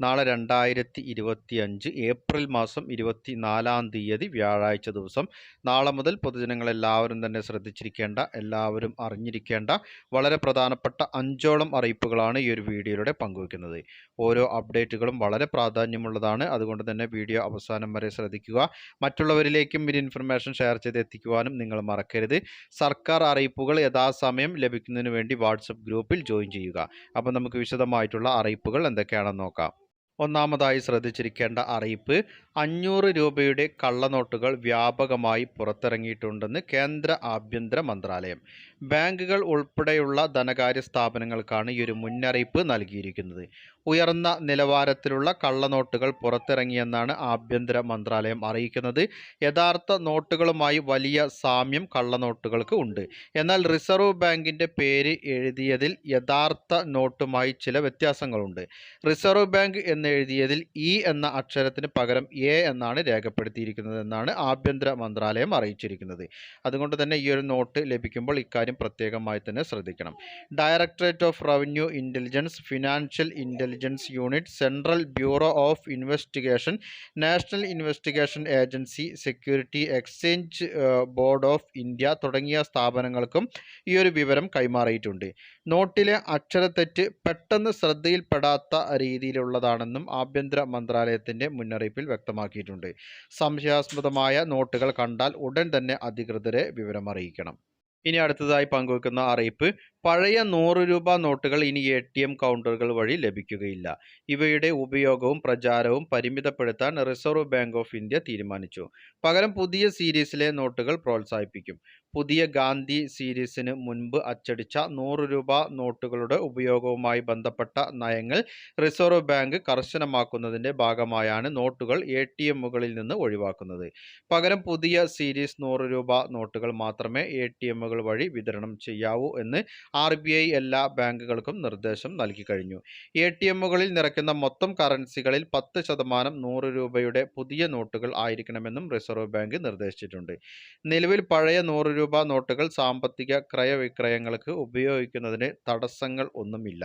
നാളെ രണ്ടായിരത്തി ഇരുപത്തി അഞ്ച് ഏപ്രിൽ മാസം ഇരുപത്തി നാലാം തീയതി വ്യാഴാഴ്ച ദിവസം. നാളെ മുതൽ പൊതുജനങ്ങളെല്ലാവരും തന്നെ ശ്രദ്ധിച്ചിരിക്കേണ്ട എല്ലാവരും അറിഞ്ഞിരിക്കേണ്ട വളരെ പ്രധാനപ്പെട്ട അഞ്ചോളം അറിയിപ്പുകളാണ് ഈ ഒരു വീഡിയോയിലൂടെ പങ്കുവയ്ക്കുന്നത്. ഓരോ അപ്ഡേറ്റുകളും വളരെ പ്രാധാന്യമുള്ളതാണ്. അതുകൊണ്ട് തന്നെ വീഡിയോ അവസാനം വരെ ശ്രദ്ധിക്കുക. മറ്റുള്ളവരിലേക്കും ഈ ഇൻഫർമേഷൻ ഷെയർ ചെയ്ത് എത്തിക്കുവാനും നിങ്ങൾ മറക്കരുത്. സർക്കാർ അറിയിപ്പുകൾ യഥാസമയം ലഭിക്കുന്നതിന് വേണ്ടി വാട്സപ്പ് ഗ്രൂപ്പിൽ ജോയിൻ ചെയ്യുക. അപ്പോൾ നമുക്ക് വിശദമായിട്ടുള്ള അറിയിപ്പുകൾ എന്തൊക്കെയാണെന്ന് നോക്കാം. ഒന്നാമതായി ശ്രദ്ധിച്ചിരിക്കേണ്ട അറിയിപ്പ് അഞ്ഞൂറ് രൂപയുടെ കള്ളനോട്ടുകൾ വ്യാപകമായി പുറത്തിറങ്ങിയിട്ടുണ്ടെന്ന് കേന്ദ്ര ആഭ്യന്തര മന്ത്രാലയം. ബാങ്കുകൾ ഉൾപ്പെടെയുള്ള ധനകാര്യ സ്ഥാപനങ്ങൾക്കാണ് ഈ ഒരു മുന്നറിയിപ്പ് നൽകിയിരിക്കുന്നത്. ഉയർന്ന നിലവാരത്തിലുള്ള കള്ളനോട്ടുകൾ പുറത്തിറങ്ങിയെന്നാണ് ആഭ്യന്തര മന്ത്രാലയം അറിയിക്കുന്നത്. യഥാർത്ഥ നോട്ടുകളുമായി വലിയ സാമ്യം കള്ളനോട്ടുകൾക്ക് ഉണ്ട്. എന്നാൽ റിസർവ് ബാങ്കിന്റെ പേര് എഴുതിയതിൽ യഥാർത്ഥ നോട്ടുമായി ചില വ്യത്യാസങ്ങളുണ്ട്. റിസർവ് ബാങ്ക് എന്ന് എഴുതിയതിൽ ഇ എന്ന അക്ഷരത്തിന് പകരം എ എന്നാണ് രേഖപ്പെടുത്തിയിരിക്കുന്നത് എന്നാണ് ആഭ്യന്തര മന്ത്രാലയം അറിയിച്ചിരിക്കുന്നത്. അതുകൊണ്ട് തന്നെ ഈ ഒരു നോട്ട് ലഭിക്കുമ്പോൾ ഇക്കാര്യം പ്രത്യേകമായി തന്നെ ശ്രദ്ധിക്കണം. Directorate of revenue intelligence financial intelligence unit central bureau of investigation national investigation agency security exchange board of India തുടങ്ങിയ സ്ഥാപനങ്ങൾക്കും ഈ ഒരു വിവരം കൈമാറിയിട്ടുണ്ട്. നോട്ടിലെ അക്ഷരത്തെറ്റ് പെട്ടെന്ന് ശ്രദ്ധയിൽപ്പെടാത്ത രീതിയിലുള്ളതാണെന്നും ആഭ്യന്തര മന്ത്രാലയത്തിന്റെ മുന്നറിയിപ്പിൽ വ്യക്തമാക്കിയിട്ടുണ്ട്. സംശയാസ്പദമായ നോട്ടുകൾ കണ്ടാൽ ഉടൻ തന്നെ അധികൃതരെ വിവരമറിയിക്കണം. ഇനി അടുത്തതായി പങ്കുവെക്കുന്ന അറിയിപ്പ് പഴയ നൂറ് രൂപ നോട്ടുകൾ ഇനി എ ടി എം കൗണ്ടറുകൾ വഴി ലഭിക്കുകയില്ല. ഇവയുടെ ഉപയോഗവും പ്രചാരവും പരിമിതപ്പെടുത്താൻ റിസർവ് ബാങ്ക് ഓഫ് ഇന്ത്യ തീരുമാനിച്ചു. പകരം പുതിയ സീരീസിലെ നോട്ടുകൾ പ്രോത്സാഹിപ്പിക്കും. പുതിയ ഗാന്ധി സീരീസിന് മുൻപ് അച്ചടിച്ച നൂറ് രൂപ നോട്ടുകളുടെ ഉപയോഗവുമായി ബന്ധപ്പെട്ട നയങ്ങൾ റിസർവ് ബാങ്ക് കർശനമാക്കുന്നതിന്റെ ഭാഗമായാണ് നോട്ടുകൾ എ ടി എമ്മുകളിൽ നിന്ന് ഒഴിവാക്കുന്നത്. പകരം പുതിയ സീരീസ് നൂറ് രൂപ നോട്ടുകൾ മാത്രമേ എ ടി എമ്മുകൾ വഴി വിതരണം ചെയ്യാവൂ എന്ന് ആർ ബി ഐ എല്ലാ ബാങ്കുകൾക്കും നിർദ്ദേശം നൽകി കഴിഞ്ഞു. എ ടി എമ്മുകളിൽ നിറയ്ക്കുന്ന മൊത്തം കറൻസികളിൽ പത്ത് ശതമാനം നൂറ് രൂപയുടെ പുതിയ നോട്ടുകൾ ആയിരിക്കണമെന്നും റിസർവ് ബാങ്ക് നിർദ്ദേശിച്ചിട്ടുണ്ട്. നിലവിൽ പഴയ നൂറ് രൂപ നോട്ടുകൾ സാമ്പത്തിക ക്രയവിക്രയങ്ങൾക്ക് ഉപയോഗിക്കുന്നതിന് തടസ്സങ്ങൾ ഒന്നുമില്ല.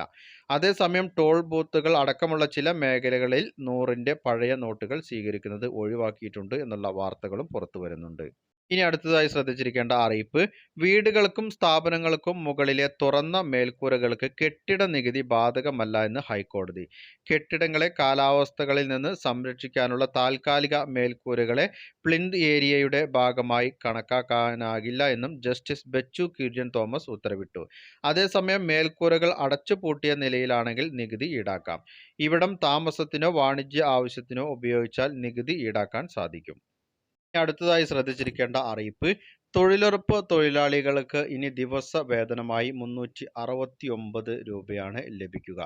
അതേസമയം ടോൾ ബൂത്തുകൾ അടക്കമുള്ള ചില മേഖലകളിൽ നൂറിന്റെ പഴയ നോട്ടുകൾ സ്വീകരിക്കുന്നത് ഒഴിവാക്കിയിട്ടുണ്ട് എന്നുള്ള വാർത്തകളും പുറത്തു വരുന്നുണ്ട് ഇനി അടുത്തതായി ശ്രദ്ധിച്ചിരിക്കേണ്ട അറിയിപ്പ്. വീടുകൾക്കും സ്ഥാപനങ്ങൾക്കും മുകളിലെ തുറന്ന മേൽക്കൂരകൾക്ക് കെട്ടിട നികുതി ബാധകമല്ല എന്ന് ഹൈക്കോടതി. കെട്ടിടങ്ങളെ കാലാവസ്ഥകളിൽ നിന്ന് സംരക്ഷിക്കാനുള്ള താൽക്കാലിക മേൽക്കൂരകളെ പ്ലിന്ത് ഏരിയയുടെ ഭാഗമായി കണക്കാക്കാനാകില്ല എന്നും ജസ്റ്റിസ് ബെച്ചു കിർജൻ തോമസ് ഉത്തരവിട്ടു. അതേസമയം മേൽക്കൂരകൾ അടച്ചുപൂട്ടിയ നിലയിലാണെങ്കിൽ നികുതി ഈടാക്കാം. ഇവിടം താമസത്തിനോ വാണിജ്യ ആവശ്യത്തിനോ ഉപയോഗിച്ചാൽ നികുതി ഈടാക്കാൻ സാധിക്കും. അടുത്തതായി ശ്രദ്ധിച്ചിരിക്കേണ്ട അറിയിപ്പ്. തൊഴിലുറപ്പ് തൊഴിലാളികൾക്ക് ഇനി ദിവസ വേതനമായി മുന്നൂറ്റി അറുപത്തി ഒമ്പത് രൂപയാണ് ലഭിക്കുക.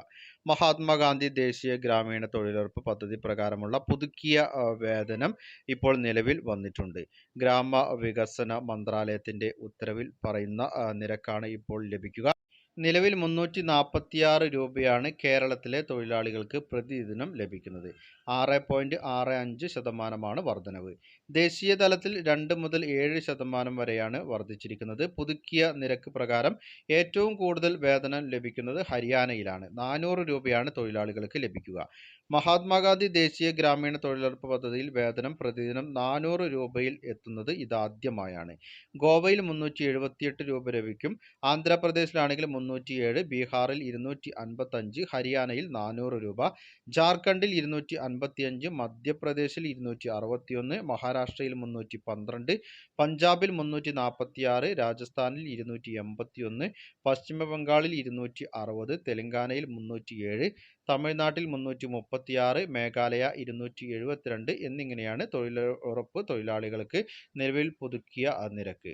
മഹാത്മാഗാന്ധി ദേശീയ ഗ്രാമീണ തൊഴിലുറപ്പ് പദ്ധതി പ്രകാരമുള്ള പുതുക്കിയ വേതനം ഇപ്പോൾ നിലവിൽ വന്നിട്ടുണ്ട്. ഗ്രാമ വികസന മന്ത്രാലയത്തിന്റെ ഉത്തരവിൽ പറയുന്ന നിരക്കാണ് ഇപ്പോൾ ലഭിക്കുക. നിലവിൽ മുന്നൂറ്റി നാൽപ്പത്തിയാറ് രൂപയാണ് കേരളത്തിലെ തൊഴിലാളികൾക്ക് പ്രതിദിനം ലഭിക്കുന്നത്. ആറ് പോയിന്റ് ആറ് അഞ്ച് ശതമാനമാണ് വർധനവ്. ദേശീയ തലത്തിൽ രണ്ട് മുതൽ ഏഴ് ശതമാനം വരെയാണ് വർദ്ധിച്ചിരിക്കുന്നത്. പുതുക്കിയ നിരക്ക് പ്രകാരം ഏറ്റവും കൂടുതൽ വേതനം ലഭിക്കുന്നത് ഹരിയാനയിലാണ്. നാനൂറ് രൂപയാണ് തൊഴിലാളികൾക്ക് ലഭിക്കുക. മഹാത്മാഗാന്ധി ദേശീയ ഗ്രാമീണ തൊഴിലുറപ്പ് പദ്ധതിയിൽ വേതനം പ്രതിദിനം നാനൂറ് രൂപയിൽ എത്തുന്നത് ഇതാദ്യമായാണ്. ഗോവയിൽ മുന്നൂറ്റി എഴുപത്തിയെട്ട് രൂപ ലഭിക്കും. ആന്ധ്രാപ്രദേശിലാണെങ്കിൽ മുന്നൂറ്റിയേഴ് ബീഹാറിൽ ഇരുന്നൂറ്റി അൻപത്തഞ്ച് ഹരിയാനയിൽ നാനൂറ് രൂപ ജാർഖണ്ഡിൽ ഇരുന്നൂറ്റി അൻപത്തിയഞ്ച് മധ്യപ്രദേശിൽ ഇരുന്നൂറ്റി അറുപത്തിയൊന്ന് മഹാരാഷ്ട്രയിൽ മുന്നൂറ്റി പന്ത്രണ്ട് പഞ്ചാബിൽ മുന്നൂറ്റി നാൽപ്പത്തി ആറ് രാജസ്ഥാനിൽ ഇരുന്നൂറ്റി എൺപത്തിയൊന്ന് പശ്ചിമ ബംഗാളിൽ ഇരുന്നൂറ്റി അറുപത് തെലങ്കാനയിൽ മുന്നൂറ്റി ഏഴ് തമിഴ്നാട്ടിൽ മുന്നൂറ്റി മുപ്പത്തി ആറ് മേഘാലയ ഇരുന്നൂറ്റി എഴുപത്തിരണ്ട് എന്നിങ്ങനെയാണ് തൊഴിലുറപ്പ് തൊഴിലാളികൾക്ക് നിലവിൽ പുതുക്കിയ നിരക്ക്.